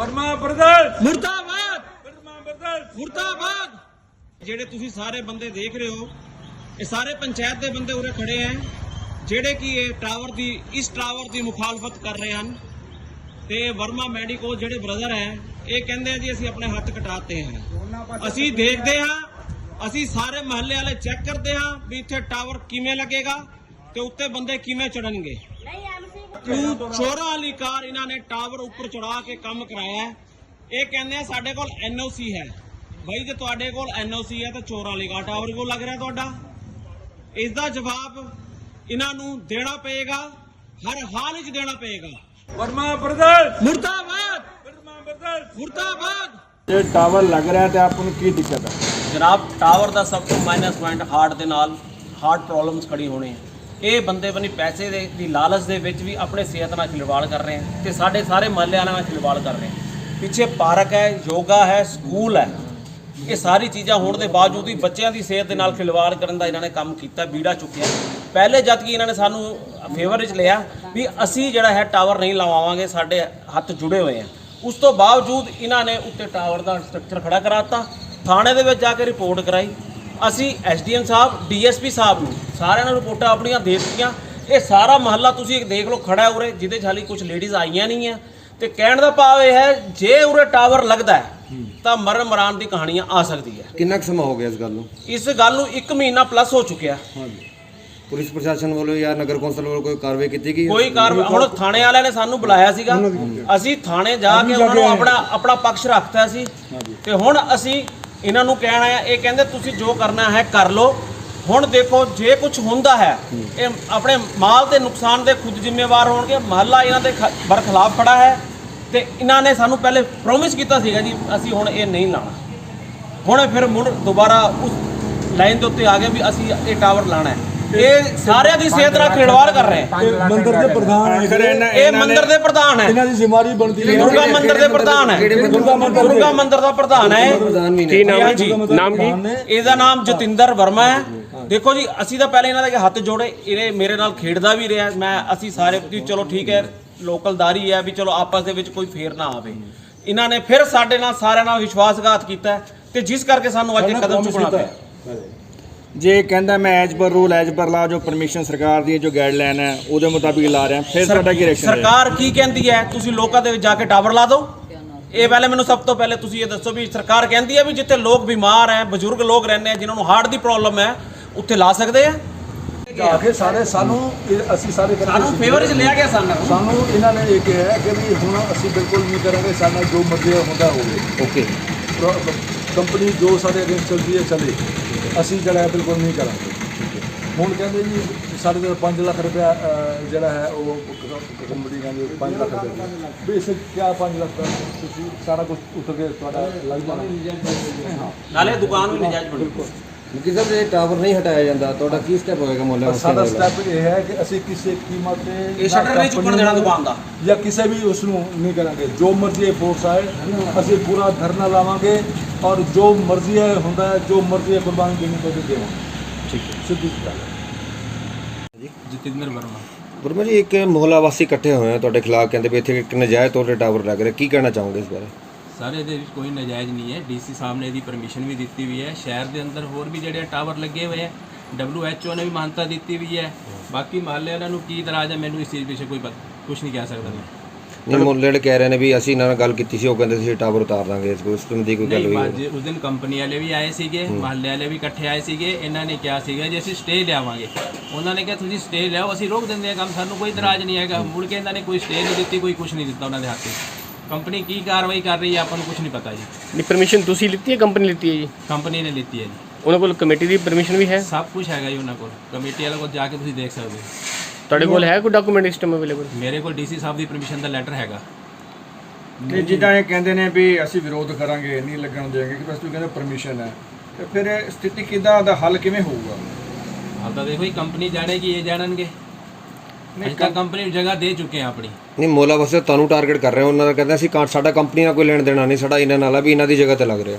Verma brother ਮੁਰਦਾਬਾਦ! Verma brother ਮੁਰਦਾਬਾਦ! ਜਿਹੜੇ ਤੁਸੀਂ ਸਾਰੇ ਬੰਦੇ ਦੇਖ ਰਹੇ ਹੋ ਇਹ ਸਾਰੇ ਪੰਚਾਇਤ ਦੇ ਬੰਦੇ ਉਰੇ ਖੜੇ ਹੈ ਜਿਹੜੇ ਕਿ ਇਹ ਟਾਵਰ ਦੀ ਇਸ ਟਾਵਰ ਦੀ ਮੁਖਾਲਫਤ ਕਰ ਰਹੇ ਹਨ ਤੇ ਵਰਮਾ ਮੈਡੀਕੋ ਜਿਹੜੇ ਬ੍ਰਦਰ ਹੈ ਇਹ ਕਹਿੰਦੇ ਆ ਜੀ ਅਸੀਂ ਆਪਣੇ ਹੱਥ ਕਟਾਤੇ ਹਨ। ਅਸੀਂ ਦੇਖਦੇ ਹਾਂ ਅਸੀਂ ਸਾਰੇ ਮਹੱਲੇ ਵਾਲੇ ਚੈੱਕ ਕਰਦੇ ਹਾਂ ਵੀ ਇੱਥੇ ਟਾਵਰ ਕਿਵੇਂ ਲੱਗੇਗਾ ਤੇ ਉੱਤੇ ਬੰਦੇ ਕਿਵੇਂ ਚੜਨਗੇ ਤੂੰ ਚੋਰਾਂ ਵਾਲੀ ਕਾਰ ਇਹਨਾਂ ਨੇ ਟਾਵਰ ਉੱਪਰ ਚੜਾ ਕੇ ਕੰਮ ਕਰਾਇਆ। ਇਹ ਕਹਿੰਦੇ ਆ ਸਾਡੇ ਕੋਲ ਐਨਓਸੀ ਹੈ। ਭਾਈ ਜੇ ਤੁਹਾਡੇ ਕੋਲ ਐਨਓਸੀ ਹੈ ਤਾਂ ਚੋਰਾਂ ਵਾਲੀ ਕਾਰ ਟਾਵਰ ਕਿਉਂ ਲੱਗ ਰਿਹਾ ਤੁਹਾਡਾ? ਇਸ ਦਾ ਜਵਾਬ ਇਹਨਾਂ ਨੂੰ ਦੇਣਾ ਪਏਗਾ ਹਰ ਹਾਲ ਵਿੱਚ ਦੇਣਾ ਪਏਗਾ। ਵਰਮਾ ਬਰਦਰ! ਮੁਰਦਾਬਾਦ! ਵਰਮਾ ਬਰਦਰ! ਮੁਰਦਾਬਾਦ! ਇਹ ਟਾਵਰ ਲੱਗ ਰਿਹਾ ਤੇ ਆਪ ਨੂੰ ਕੀ ਦਿੱਕਤ ਹੈ ਜਨਾਬ ਟਾਵਰ ਦਾ ਸਭ ਤੋਂ ਮਾਈਨਸ ਪੁਆਇੰਟ ਹਾਰਟ ਦੇ ਨਾਲ ਹਾਰਟ ਪ੍ਰੋਬਲਮਸ ਖੜੀ ਹੋਣੀ ਹੈ। ਇਹ ਬੰਦੇ ਬਣੀ ਪੈਸੇ ਦੇ ਦੀ ਲਾਲਚ ਦੇ ਵਿੱਚ ਵੀ ਆਪਣੇ ਸਿਹਤ ਨਾਲ ਖਿਲਵਾੜ ਕਰ ਰਹੇ ਹਨ ਤੇ ਸਾਡੇ ਸਾਰੇ ਮਹੱਲਿਆਂ ਨਾਲ ਖਿਲਵਾੜ ਕਰ ਰਹੇ ਹਨ ਪਿੱਛੇ ਪਾਰਕ ਹੈ, ਯੋਗਾ ਹੈ, ਸਕੂਲ ਹੈ। ਇਹ ਸਾਰੀ ਚੀਜ਼ਾਂ ਹੋਣ ਦੇ ਬਾਵਜੂਦ ਵੀ ਬੱਚਿਆਂ ਦੀ ਸਿਹਤ ਦੇ ਨਾਲ ਖਿਲਵਾੜ ਕਰਨ ਦਾ ਇਹਨਾਂ ਨੇ ਕੰਮ ਕੀਤਾ, ਬੀੜਾ ਚੁੱਕਿਆ। ਪਹਿਲੇ ਜਦ ਕਿ ਇਹਨਾਂ ਨੇ ਸਾਨੂੰ ਫੇਵਰ ਵਿੱਚ ਲਿਆ ਵੀ ਅਸੀਂ ਜਿਹੜਾ ਹੈ ਟਾਵਰ ਨਹੀਂ ਲਵਾਵਾਂਗੇ, ਸਾਡੇ ਹੱਥ ਜੁੜੇ ਹੋਏ ਆ। ਉਸ ਤੋਂ ਬਾਵਜੂਦ ਇਹਨਾਂ ਨੇ ਉੱਤੇ ਟਾਵਰ ਦਾ ਸਟਰਕਚਰ ਖੜਾ ਕਰਾਤਾ, ਥਾਣੇ ਦੇ ਵਿੱਚ ਜਾ ਕੇ ਰਿਪੋਰਟ ਕਰਾਈ। ਅਸੀਂ ਐਸਡੀਐਮ ਸਾਹਿਬ ਡੀਐਸਪੀ ਸਾਹਿਬ ਨੂੰ ਸਾਰਿਆਂ ਨੂੰ ਰਿਪੋਰਟਾਂ ਆਪਣੀਆਂ ਦੇ ਦਿੱਤੀਆਂ। ਇਹ ਸਾਰਾ ਮਹੱਲਾ ਤੁਸੀਂ ਇੱਕ ਦੇਖ ਲਓ ਖੜਾ ਉਰੇ ਜਿਹਦੇ ਹਾਲੀ ਕੁਝ ਲੇਡੀਜ਼ ਆਈਆਂ ਨਹੀਂ ਹੈ। ਤੇ ਕਹਿਣ ਦਾ ਭਾਵ ਇਹ ਹੈ ਜੇ ਉਰੇ ਟਾਵਰ ਲੱਗਦਾ ਹੈ ਤਾਂ ਮਰਨ ਮਰਾਨ ਦੀ ਕਹਾਣੀਆਂ ਆ ਸਕਦੀ ਹੈ। ਕਿੰਨਾ ਕੁ ਸਮਾਂ ਹੋ ਗਿਆ ਇਸ ਗੱਲ ਨੂੰ? ਇਸ ਗੱਲ ਨੂੰ 1 ਮਹੀਨਾ ਪਲੱਸ ਹੋ ਚੁੱਕਿਆ। ਪੁਲਿਸ ਪ੍ਰਸ਼ਾਸਨ ਵੱਲੋਂ ਜਾਂ ਨਗਰ ਕੌਂਸਲ ਵੱਲੋਂ ਕੋਈ ਕਾਰਵਾਈ ਕੀਤੀ ਗਈ? ਕੋਈ ਕਾਰਵਾਈ ਹੁਣ ਥਾਣੇ ਵਾਲਿਆਂ ਨੇ ਸਾਨੂੰ ਬੁਲਾਇਆ ਸੀਗਾ। ਅਸੀਂ ਥਾਣੇ ਜਾ ਕੇ ਉਹਨਾਂ ਨੂੰ ਆਪਣਾ ਆਪਣਾ ਪੱਖ ਰੱਖਤਾ ਸੀ। ਤੇ ਹੁਣ ਅਸੀਂ ਇਹਨਾਂ ਨੂੰ ਕਹਿਣਾ ਹੈ, ਇਹ ਕਹਿੰਦੇ ਤੁਸੀਂ ਜੋ ਕਰਨਾ ਹੈ ਕਰ ਲਓ। ਹੁਣ ਦੇਖੋ, ਜੇ ਕੁਝ ਹੁੰਦਾ ਹੈ, ਇਹ ਆਪਣੇ ਮਾਲ ਦੇ ਨੁਕਸਾਨ ਦੇ ਖੁਦ ਜ਼ਿੰਮੇਵਾਰ ਹੋਣਗੇ। ਮਹੱਲਾ ਇਹਨਾਂ ਦੇ ਖ- ਬਰਖਲਾਫ ਖੜਾ ਹੈ ਤੇ ਇਹਨਾਂ ਨੇ ਸਾਨੂੰ ਪਹਿਲੇ ਪ੍ਰੋਮਿਸ ਕੀਤਾ ਸੀਗਾ ਜੀ, ਅਸੀਂ ਹੁਣ ਇਹ ਨਹੀਂ ਲਾਣਾ ਹੁਣ ਫਿਰ ਮੁੜ ਦੁਬਾਰਾ ਉਸ ਲਾਈਨ ਦੇ ਉੱਤੇ ਆ ਗਏ ਵੀ ਅਸੀਂ ਇਹ ਟਾਵਰ ਲਾਣਾ ਹੈ। ਇਹ ਸਾਰਿਆਂ ਦੀ ਸਿਹਤ ਨਾਲ ਖਿਲਵਾੜ ਕਰ ਰਹੇ ਹੈ ਮੰਦਿਰ ਦੇ ਪ੍ਰਧਾਨ ਇਹ ਮੰਦਿਰ ਦੇ ਪ੍ਰਧਾਨ ਹੈ। ਇਹਨਾਂ ਦੀ ਜ਼ਿੰਮੇਵਾਰੀ ਬਣਦੀ ਹੈ। ਦੁਰਗਾ ਮੰਦਿਰ ਦੇ ਪ੍ਰਧਾਨ ਹੈ। ਦੁਰਗਾ ਮੰਦਿਰ ਦੇ ਦੁਰਗਾ ਮੰਦਿਰ ਦਾ ਪ੍ਰਧਾਨ ਹੈ। ਕੀ ਨਾਮ ਹਾਂਜੀ। ਨਾਮ ਕੀ ਇਹਦਾ ਨਾਮ ਜਤਿੰਦਰ ਵਰਮਾ ਹੈ। ਦੇਖੋ ਜੀ ਅਸੀਂ ਤਾਂ ਪਹਿਲੇ ਇਹਨਾਂ ਦੇ ਹੱਥ ਜੋੜੇ। ਇਹਨੇ ਮੇਰੇ ਨਾਲ ਖੇਡਦਾ ਵੀ ਰਿਹਾ। ਮੈਂ ਅਸੀਂ ਸਾਰੇ ਚਲੋ ਠੀਕ ਹੈ ਲੋਕਲਦਾਰੀ ਹੈ ਵੀ ਚਲੋ ਆਪਸ ਦੇ ਵਿੱਚ ਕੋਈ ਫੇਰ ਨਾ ਆਵੇ। ਇਹਨਾਂ ਨੇ ਫਿਰ ਸਾਡੇ ਨਾਲ ਸਾਰਿਆਂ ਨਾਲ ਵਿਸ਼ਵਾਸਘਾਤ ਕੀਤਾ ਤੇ ਜਿਸ ਕਰਕੇ ਸਾਨੂੰ ਅੱਜ ਇਹ ਕਦਮ ਚੁੱਕਣਾ ਪਿਆ। ਜੇ ਕਹਿੰਦਾ ਮੈਂ as per rule as per ਲਾ ਜੋ ਪਰਮਿਸ਼ਨ ਸਰਕਾਰ ਦੀ ਹੈ ਜੋ ਗਾਈਡਲਾਈਨ ਹੈ ਉਹਦੇ ਮੁਤਾਬਿਕ ਲਾ ਰਿਹਾ। ਫਿਰ ਤੁਹਾਡਾ ਕੀ ਰਿਐਕਸ਼ਨ ਹੈ? ਸਰਕਾਰ ਕੀ ਕਹਿੰਦੀ ਹੈ? ਤੁਸੀਂ ਲੋਕਾਂ ਦੇ ਵਿੱਚ ਜਾ ਕੇ ਟਾਵਰ ਲਾ ਦਿਓ। ਇਹ ਪਹਿਲੇ ਮੈਨੂੰ ਸਭ ਤੋਂ ਪਹਿਲੇ ਤੁਸੀਂ ਇਹ ਦੱਸੋ ਵੀ ਸਰਕਾਰ ਕਹਿੰਦੀ ਹੈ ਵੀ ਜਿੱਥੇ ਲੋਕ ਬਿਮਾਰ ਹੈ ਬਜ਼ੁਰਗ ਲੋਕ ਰਹਿੰਦੇ ਆ ਜਿਨ੍ਹਾਂ ਨੂੰ ਹਾਰਟ ਦੀ ਪ੍ਰੋਬਲਮ ਹੈ ਉੱਥੇ ਲਾ ਸਕਦੇ ਆ ਆਖੇ ਸਾਰੇ ਸਾਨੂੰ ਇਹ- ਅਸੀਂ ਸਾਰੇ ਇਕੱਠੇ ਸਾਨੂੰ। ਫੇਵਰ 'ਚ ਲਿਆ ਗਿਆ ਸਾਨੂੰ। ਸਾਨੂੰ ਇਹਨਾਂ ਨੇ ਇਹ ਕਿਹਾ ਕਿ ਵੀ ਹੁਣ ਅਸੀਂ ਬਿਲਕੁਲ ਨਹੀਂ ਕਰਾਂਗੇ ਸਾਡਾ ਜੋ ਮਰਜ਼ੀ ਹੁੰਦਾ ਹੋਵੇ। ਓਕੇ ਕੰਪਨੀ ਜੋ ਸਾਡੇ ਅਗੇਂਸਟ ਚੱਲਦੀ ਹੈ ਚੱਲੇ। ਅਸੀਂ ਜਿਹੜਾ ਬਿਲਕੁਲ ਨਹੀਂ ਕਰਾਂਗੇ। ਹੁਣ ਕਹਿੰਦੇ ਜੀ ਸਾਡੇ ਕੋਲ 5 ਲੱਖ ਰੁਪਇਆ ਜਿਹੜਾ ਹੈ ਉਹ ਕੰਪਨੀ ਕਹਿੰਦੀ 5 ਲੱਖ ਰੁਪਇਆ ਵੀ ਇਸ ਕਿਆ 5 ਲੱਖ ਦਾ? ਤੁਸੀਂ ਸਾਰਾ ਕੁਝ ਉੱਠ ਕੇ ਤੁਹਾਡਾ ਲੱਗ ਜਾਣਾ। ਨਾਲੇ ਦੁਕਾਨ ਵੀ ਨਜਾਇਜ਼ ਬਣੀ। ਮੁਕੀ ਸਾਹਿਬ ਇਹ ਟਾਵਰ ਨਹੀਂ ਹਟਾਇਆ ਜਾਂਦਾ। ਤੁਹਾਡਾ ਕੀ ਸਟੈਪ ਹੋਏਗਾ ਮੁਹੱਲਾ ਸਾਡਾ ਵਾਸੀਆਂ ਦਾ ਸਟੈਪ ਇਹ ਹੈ ਕਿ ਅਸੀਂ ਕਿਸੇ ਕੀਮਤ ਤੇ ਇਹ ਸ਼ਟਰ ਨਹੀਂ ਚੁੱਕਣ ਦੇਣਾ ਦੁਕਾਨ ਦਾ। ਜਾਂ ਕਿਸੇ ਵੀ ਉਸ ਨੂੰ ਨਹੀਂ ਕਰਾਂਗੇ। ਜੋ ਮਰਜ਼ੀ ਇਹ ਫੋਰਸ ਆਏ ਅਸੀਂ ਪੂਰਾ ਧਰਨਾ ਲਾਵਾਂਗੇ ਔਰ ਜੋ ਮਰਜ਼ੀ ਹੈ ਹੁੰਦਾ ਹੈ ਜੋ ਮਰਜ਼ੀ ਹੈ ਕੁਰਬਾਨੀ ਦੇਣੀ ਤੋਂ ਵੀ ਦੇਵਾਂਗੇ। ਠੀਕ ਹੈ। ਸਿੱਧੀ ਜੀ ਗੱਲ ਹੈ। ਜਤਿੰਦਰ ਵਰਮਾ। ਵਰਮਾ ਜੀ ਇੱਕ ਮੁਹੱਲਾ ਵਾਸੀ ਇਕੱਠੇ ਹੋਏ ਆ ਤੁਹਾਡੇ ਖਿਲਾਫ ਕਹਿੰਦੇ ਵੀ ਇੱਥੇ ਇੱਕ ਨਜਾਇਜ਼ ਤੌਰ ਤੇ ਟਾਵਰ ਲੱਗ ਰਿਹਾ। ਕੀ ਕਹਿਣਾ ਚਾਹੋਗੇ ਇਸ ਬਾਰੇ? ਸਾਰੇ ਦੇ ਵਿੱਚ ਕੋਈ ਨਜਾਇਜ਼ ਨਹੀਂ ਹੈ। ਡੀਸੀ ਸਾਹਿਬ ਨੇ ਇਹਦੀ ਪਰਮਿਸ਼ਨ ਵੀ ਦਿੱਤੀ ਹੋਈ ਹੈ। ਸ਼ਹਿਰ ਦੇ ਅੰਦਰ ਹੋਰ ਵੀ ਜਿਹੜੇ ਟਾਵਰ ਲੱਗੇ ਹੋਏ ਹੈ WHO ਨੇ ਵੀ ਮਾਨਤਾ ਦਿੱਤੀ ਹੋਈ ਹੈ। ਬਾਕੀ ਮਹੱਲੇ ਵਾਲਿਆਂ ਨੂੰ ਕੀ ਇਤਰਾਜ਼ ਹੈ ਮੈਨੂੰ ਇਸ ਚੀਜ਼ ਪਿੱਛੇ ਕੋਈ ਕੁਝ ਨਹੀਂ ਕਹਿ ਸਕਦਾ। ਮੈਂ ਨਹੀਂ ਮੁਹੱਲੇ ਵਾਲੇ ਕਹਿ ਰਹੇ ਨੇ ਵੀ ਅਸੀਂ ਇਹਨਾਂ ਨਾਲ ਗੱਲ ਕੀਤੀ ਸੀ ਉਹ ਕਹਿੰਦੇ ਸੀ ਟਾਵਰ ਉਤਾਰ ਦਾਂਗੇ ਇਸ ਤੋਂ ਦੀ ਕੋਈ ਗੱਲ ਨਹੀਂ ਹੋਈ ਉਸ ਦਿਨ ਕੰਪਨੀ ਵਾਲੇ ਵੀ ਆਏ ਸੀਗੇ ਮਹੱਲੇ ਵਾਲੇ ਵੀ ਇਕੱਠੇ ਆਏ ਸੀਗੇ ਇਹਨਾਂ ਨੇ ਕਿਹਾ ਸੀਗਾ ਜੀ ਅਸੀਂ ਸਟੇ ਲਿਆਵਾਂਗੇ। ਉਹਨਾਂ ਨੇ ਕਿਹਾ ਤੁਸੀਂ ਸਟੇ ਲਿਆਓ ਅਸੀਂ ਰੋਕ ਦਿੰਦੇ ਹਾਂ ਕੰਮ ਸਾਨੂੰ ਕੋਈ ਇਤਰਾਜ਼ ਨਹੀਂ ਹੈਗਾ। ਮੁੜ ਕੇ ਇਹਨਾਂ ਨੇ ਕੋਈ ਸਟੇ ਨਹੀਂ ਦਿੱਤੀ ਕੋਈ ਕੁਝ ਨਹੀਂ ਦਿੱਤਾ ਉਹਨਾਂ ਦੇ ਹੱਥ 'ਚ ਕੰਪਨੀ ਕੀ ਕਾਰਵਾਈ ਕਰ ਰਹੀ ਹੈ ਆਪਾਂ ਨੂੰ ਕੁਝ ਨਹੀਂ ਪਤਾ ਜੀ। ਨਹੀਂ ਪਰਮਿਸ਼ਨ ਤੁਸੀਂ ਲਿੱਤੀ ਹੈ ਕੰਪਨੀ ਲਿੱਤੀ ਹੈ ਜੀ? ਕੰਪਨੀ ਨੇ ਲਿੱਤੀ ਹੈ ਜੀ। ਉਹਨਾਂ ਕੋਲ ਕਮੇਟੀ ਦੀ ਪਰਮਿਸ਼ਨ ਵੀ ਹੈ? ਸਭ ਕੁਝ ਹੈਗਾ ਜੀ ਉਹਨਾਂ ਕੋਲ। ਕਮੇਟੀ ਵਾਲੇ ਕੋਲ ਜਾ ਕੇ ਤੁਸੀਂ ਦੇਖ ਸਕਦੇ ਹੋ। ਤੁਹਾਡੇ ਕੋਲ ਹੈ ਕੋਈ ਡਾਕੂਮੈਂਟ ਸਿਸਟਮ ਅਵੇਲੇਬਲ ਮੇਰੇ ਕੋਲ ਡੀਸੀ ਸਾਹਿਬ ਦੀ ਪਰਮਿਸ਼ਨ ਦਾ ਲੈਟਰ ਹੈਗਾ। ਤੇ ਜਿੱਦਾਂ ਇਹ ਕਹਿੰਦੇ ਨੇ ਵੀ ਅਸੀਂ ਵਿਰੋਧ ਕਰਾਂਗੇ ਨਹੀਂ ਲੱਗਣ ਦੇਵਾਂਗੇ ਕਿ ਬਸ ਤੂੰ ਕਹਿੰਦਾ ਪਰਮਿਸ਼ਨ ਹੈ। ਤੇ ਫਿਰ ਇਹ ਸਥਿਤੀ ਕਿਦਾਂ ਦਾ ਹੱਲ ਕਿਵੇਂ ਹੋਊਗਾ? ਹਾਲ ਤਾਂ ਦੇਖੋ ਜੀ ਕੰਪਨੀ ਜਾਣੇਗੀ ਇਹ ਜਾਣਨਗੇ। ਅਸੀਂ ਤਾਂ ਕੰਪਨੀ ਨੂੰ ਜਗ੍ਹਾ ਦੇ ਚੁੱਕੇ ਹਾਂ ਆਪਣੀ। ਨਹੀਂ ਮੁਹੱਲਾ ਵਾਸੀ ਤੁਹਾਨੂੰ ਟਾਰਗੇਟ ਕਰ ਰਹੇ ਹੋ ਉਹਨਾਂ ਦਾ ਕਹਿੰਦੇ ਅਸੀਂ ਕਾ- ਸਾਡਾ ਕੰਪਨੀ ਨਾਲ ਕੋਈ ਲੈਣ ਦੇਣਾ ਨਹੀਂ ਸਾਡਾ ਇਹਨਾਂ ਨਾਲ ਆ ਵੀ ਇਹਨਾਂ ਦੀ ਜਗ੍ਹਾ ਤੇ ਲੱਗ ਰਿਹਾ।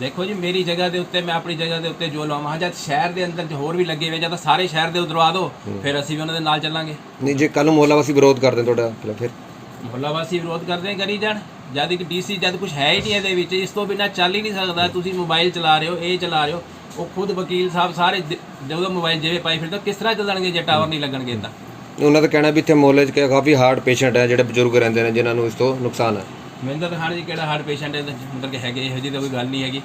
ਦੇਖੋ ਜੀ ਮੇਰੀ ਜਗ੍ਹਾ ਦੇ ਉੱਤੇ ਮੈਂ ਆਪਣੀ ਜਗ੍ਹਾ ਦੇ ਉੱਤੇ ਜੋ ਲਵਾਂ ਜਦ ਸ਼ਹਿਰ ਦੇ ਅੰਦਰ ਹੋਰ ਵੀ ਲੱਗੇ ਹੋਏ ਜਾਂ ਤਾਂ ਸਾਰੇ ਸ਼ਹਿਰ ਦੇ ਉਧਰਵਾ ਦਿਓ ਫਿਰ ਅਸੀਂ ਵੀ ਉਹਨਾਂ ਦੇ ਨਾਲ ਚੱਲਾਂਗੇ। ਨਹੀਂ ਜੇ ਕੱਲ ਨੂੰ ਮੁਹੱਲਾ ਵਾਸੀ ਵਿਰੋਧ ਕਰਦੇ ਤੁਹਾਡਾ ਫਿਰ ਮੁਹੱਲਾ ਵਾਸੀ ਵਿਰੋਧ ਕਰਦੇ ਆ, ਕਰੀ ਜਾਣ। ਜਦ ਕਿ ਡੀਸੀ ਜਦ ਕੁਝ ਹੈ ਹੀ ਨਹੀਂ ਇਹਦੇ ਵਿੱਚ ਇਸ ਤੋਂ ਬਿਨਾ ਚੱਲ ਹੀ ਨਹੀਂ ਸਕਦਾ। ਤੁਸੀਂ ਮੋਬਾਈਲ ਚਲਾ ਰਹੇ ਹੋ ਇਹ ਚਲਾ ਰਹੇ ਹੋ ਉਹ ਖੁਦ ਵਕੀਲ ਸਾਹਿਬ ਸਾਰੇ ਜਦੋਂ ਮੋਬਾਈਲ ਜਿਵੇਂ ਪਾਈ ਫਿਰਦੇ ਕਿਸ ਤਰ੍ਹਾਂ ਚੱਲਣਗੇ ਜੇ ਟਾਵਰ ਨਹੀਂ ਲੱਗਣਗੇ ਤਾਂ? ਉਹਨਾਂ ਦਾ ਕਹਿਣਾ ਵੀ ਇੱਥੇ ਮੁਹੱਲੇ 'ਚ ਕਿ ਕਾਫੀ ਹਾਰਟ ਪੇਸ਼ੈਂਟ ਹੈ ਜਿਹੜੇ ਬਜ਼ੁਰਗ ਰਹਿੰਦੇ ਨੇ ਜਿਨ੍ਹਾਂ ਨੂੰ ਇਸ ਤੋਂ ਨੁਕਸਾਨ ਹੈ। ਮਹਿੰਦਰ ਖਾਨ ਜੀ ਕਿਹੜਾ ਹਾਰਟ ਪੇਸ਼ੈਂਟ ਹੈ? ਮਤਲਬ ਕਿ ਹੈਗੇ ਇਹੋ ਜਿਹੀ ਤਾਂ ਕੋਈ ਗੱਲ ਨਹੀਂ ਹੈਗੀ।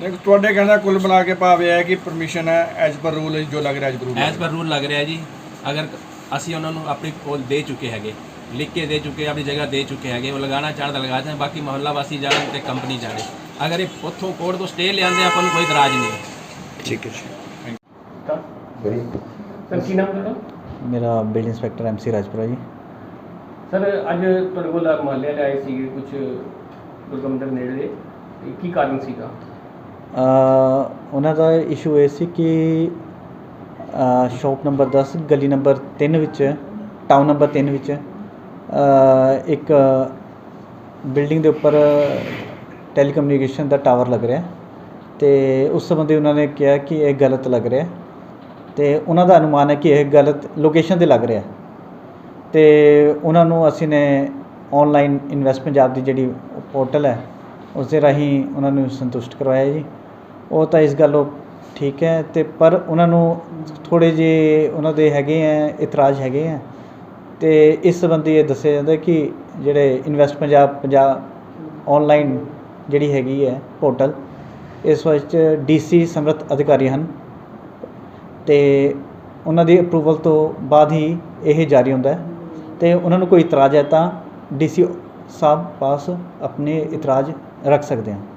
ਦੇਖੋ ਤੁਹਾਡੇ ਕਹਿੰਦਾ ਕੁੱਲ ਮਿਲਾ ਕੇ ਭਾਵ ਇਹ ਹੈ ਕਿ ਪਰਮਿਸ਼ਨ ਹੈ ਐਜ਼ ਪਰ ਰੂਲ ਜੋ ਲੱਗ ਰਿਹਾ as per rule as per rule ਲੱਗ ਰਿਹਾ ਜੀ। ਅਗਰ ਅਸੀਂ ਉਹਨਾਂ ਨੂੰ ਆਪਣੀ ਕੋਲ ਦੇ ਚੁੱਕੇ ਹੈਗੇ ਲਿਖ ਕੇ ਦੇ ਚੁੱਕੇ ਆਪਣੀ ਜਗ੍ਹਾ ਦੇ ਚੁੱਕੇ ਹੈਗੇ ਉਹ ਲਗਾਉਣਾ ਚਾਹਣ ਤਾਂ ਲਗਾ ਦੇਣ ਬਾਕੀ ਮੁਹੱਲਾ ਵਾਸੀ ਜਾਣ ਤੇ ਕੰਪਨੀ ਜਾਣੇ। ਅਗਰ ਇਹ ਉੱਥੋਂ ਕੋਰਟ ਤੋਂ ਸਟੇ ਲਿਆਂਦੇ ਆਪਾਂ ਨੂੰ ਕੋਈ ਇਤਰਾਜ਼ ਨਹੀਂ ਹੈ। ਠੀਕ ਹੈ ਜੀ। ਸਰ ਕੀ ਨਾਮ ਤੁਹਾਡਾ? ਮੇਰਾ ਬਿਲਡ ਇੰਸਪੈਕਟਰ ਐਮਸੀ ਰਾਜਪੁਰਾ ਜੀ। ਸਰ ਅੱਜ ਤੁਹਾਡੇ ਕੋਲ ਮਹੱਲੇ ਵਾਲੇ ਆਏ ਸੀਗੇ ਕੁਝ ਦੁਰਗਮਦਰ ਨੇੜੇ। ਤੇ ਕੀ ਕਾਰਨ ਸੀਗਾ? ਅ, ਉਹਨਾਂ ਦਾ ਇਸ਼ੂ ਇਹ ਸੀ ਕਿ ਸ਼ਾਪ ਨੰਬਰ 10 ਗਲੀ ਨੰਬਰ 3 ਵਿੱਚ ਟਾਊਨ ਨੰਬਰ 3 ਵਿੱਚ ਅ, ਇੱਕ ਬਿਲਡਿੰਗ ਦੇ ਉੱਪਰ ਟੈਲੀਕਮਿਊਨੀਕੇਸ਼ਨ ਦਾ ਟਾਵਰ ਲੱਗ ਰਿਹਾ ਤੇ ਉਸ ਸੰਬੰਧੀ ਉਹਨਾਂ ਨੇ ਕਿਹਾ ਕਿ ਇਹ ਗਲਤ ਲੱਗ ਰਿਹਾ ਅਤੇ ਉਹਨਾਂ ਦਾ ਅਨੁਮਾਨ ਹੈ ਕਿ ਇਹ ਗਲਤ ਲੋਕੇਸ਼ਨ ਤੇ ਲੱਗ ਰਿਹਾ ਅਤੇ ਉਹਨਾਂ ਨੂੰ ਅਸੀਂ ਨੇ ਔਨਲਾਈਨ ਇਨਵੈਸਟ ਪੰਜਾਬ ਦੀ ਜਿਹੜੀ ਪੋਰਟਲ ਹੈ ਉਸ ਦੇ ਰਾਹੀਂ ਉਹਨਾਂ ਨੂੰ ਸੰਤੁਸ਼ਟ ਕਰਵਾਇਆ ਜੀ। ਉਹ ਤਾਂ ਇਸ ਗੱਲੋਂ ਠੀਕ ਹੈ ਅਤੇ ਪਰ ਉਹਨਾਂ ਨੂੰ ਥੋੜ੍ਹੇ ਜਿਹੇ ਉਹਨਾਂ ਦੇ ਹੈਗੇ ਹੈ, ਇਤਰਾਜ਼ ਹੈਗੇ ਹੈ। ਅਤੇ ਇਸ ਸੰਬੰਧੀ ਇਹ ਦੱਸਿਆ ਜਾਂਦਾ ਕਿ ਜਿਹੜੇ ਇਨਵੈਸਟ ਪੰਜਾਬ ਪੰਜਾਬ ਔਨਲਾਈਨ ਜਿਹੜੀ ਹੈਗੀ ਹੈ ਪੋਰਟਲ ਇਸ ਵਿੱਚ ਡੀਸੀ ਸਮਰੱਥ ਅਧਿਕਾਰੀ ਹਨ। ਅਤੇ ਉਹਨਾਂ ਦੀ ਅਪਰੂਵਲ ਤੋਂ ਬਾਅਦ ਹੀ ਇਹ ਜਾਰੀ ਹੁੰਦਾ ਅਤੇ ਉਹਨਾਂ ਨੂੰ ਕੋਈ ਇਤਰਾਜ਼ ਹੈ ਤਾਂ ਡੀ ਸੀ ਸਾਹਿਬ ਪਾਸ ਆਪਣੇ ਇਤਰਾਜ਼ ਰੱਖ ਸਕਦੇ ਹਨ